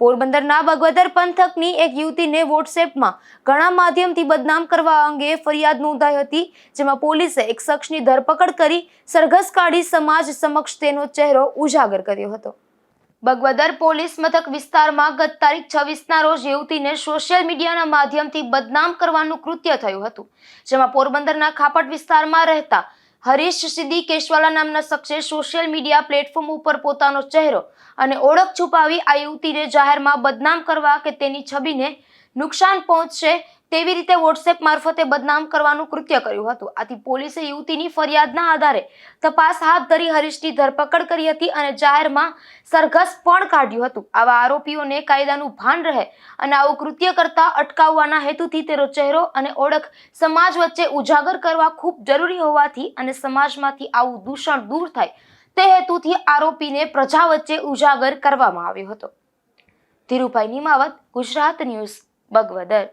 પોરબંદરના બગવદર પંથકની એક યુવતીને વોટ્સએપમાં ઘણા માધ્યમથી બદનામ કરવા અંગે ફરિયાદ નોંધાઈ હતી, જેમાં પોલીસે એક શખ્સની ધરપકડ કરી સરઘસ કાઢી સમાજ સમક્ષ તેનો ચહેરો ઉજાગર કર્યો હતો. બગવદર પોલીસ મથક વિસ્તારમાં ગત તારીખ છવ્વીસના રોજ યુવતીને સોશિયલ મીડિયાના માધ્યમથી બદનામ કરવાનું કૃત્ય થયું હતું, જેમાં પોરબંદરના ખાપટ વિસ્તારમાં રહેતા હરીશ સિદ્દી કેશવાલા નામના શખ્સે સોશિયલ મીડિયા પ્લેટફોર્મ ઉપર પોતાનો ચહેરો અને ઓળખ છુપાવી આ યુવતીને જાહેરમાં બદનામ કરવા કે તેની છબીને નુકસાન પહોંચશે તેવી રીતે વોટ્સએપ મારફતે બદનામ કરવાનું કૃત્ય કર્યું હતું. આથી પોલીસે યુવતીની ફરિયાદના આધારે તપાસ હાથ ધરી હરીશની ધરપકડ કરી હતી અને જાહેરમાં સરઘસ પણ કાઢ્યું હતું. આવા આરોપીઓને કાયદાનું ભાન રહે અને આવું કૃત્ય કરતા અટકાવવાના હેતુથી તેનો ચહેરો અને ઓળખ સમાજ વચ્ચે ઉજાગર કરવા ખૂબ જરૂરી હોવાથી અને સમાજમાંથી આવું દૂષણ દૂર થાય તે હેતુથી આરોપીને પ્રજા વચ્ચે ઉજાગર કરવામાં આવ્યો હતો. ધીરુભાઈ નિમાવત, ગુજરાત ન્યૂઝ, બગવદર.